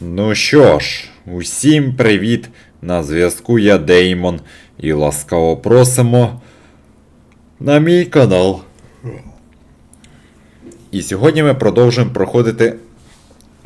Ну що ж, усім привіт! На зв'язку я Деймон і ласкаво просимо на мій канал. І сьогодні ми продовжуємо проходити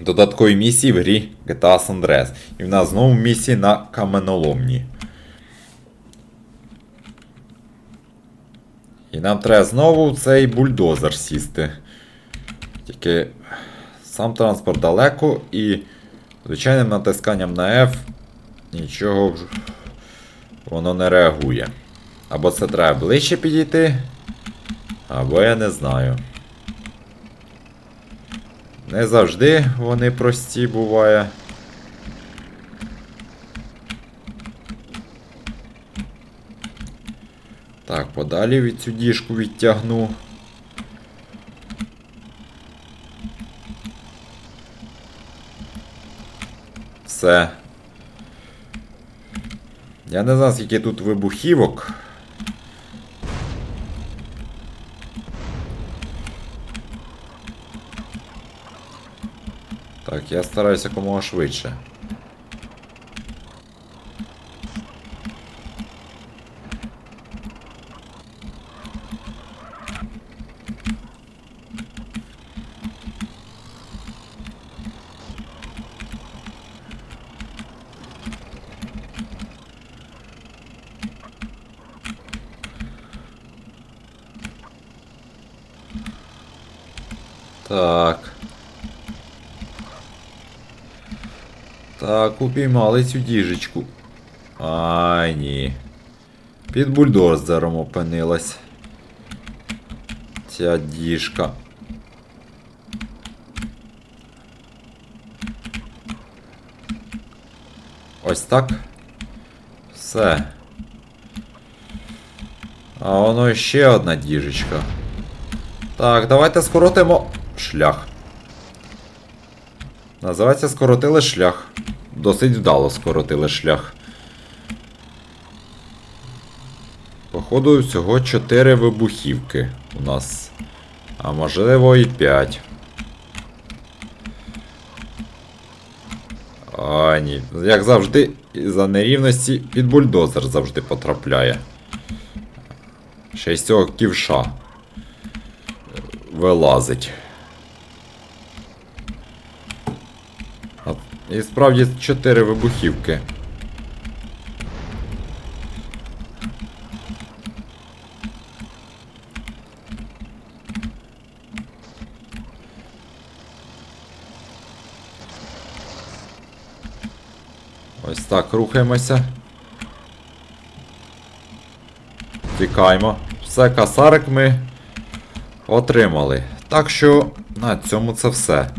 додаткові місії в грі GTA San Andreas. І в нас знову місії на каменоломні. І нам треба знову цей бульдозер сісти. Тільки сам транспорт далеко і звичайним натисканням на F нічого воно не реагує. Або це треба ближче підійти, або я не знаю. Не завжди вони прості буває. Так, подалі від цю діжку відтягну. Все. Я не знаю, скільки тут вибухівок. Так, я стараюся якомога швидше. Так. Так, упіймали цю діжечку. Ай, ні. Під бульдозером опинилась. Ця діжка. Ось так. Все. А воно ще одна діжечка. Так, давайте скоротимо шлях. Називається скоротили шлях. Досить вдало скоротили шлях. Походу, всього 4 вибухівки у нас. А можливо і 5. А, ні. Як завжди, за нерівності під бульдозер завжди потрапляє. Ще й з цього ківша вилазить. А, І справді 4 вибухівки. Ось так рухаємося. Тікаємо. Все, касарик ми отримали. Так що на цьому це все.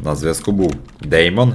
На зв'язку був Деймон.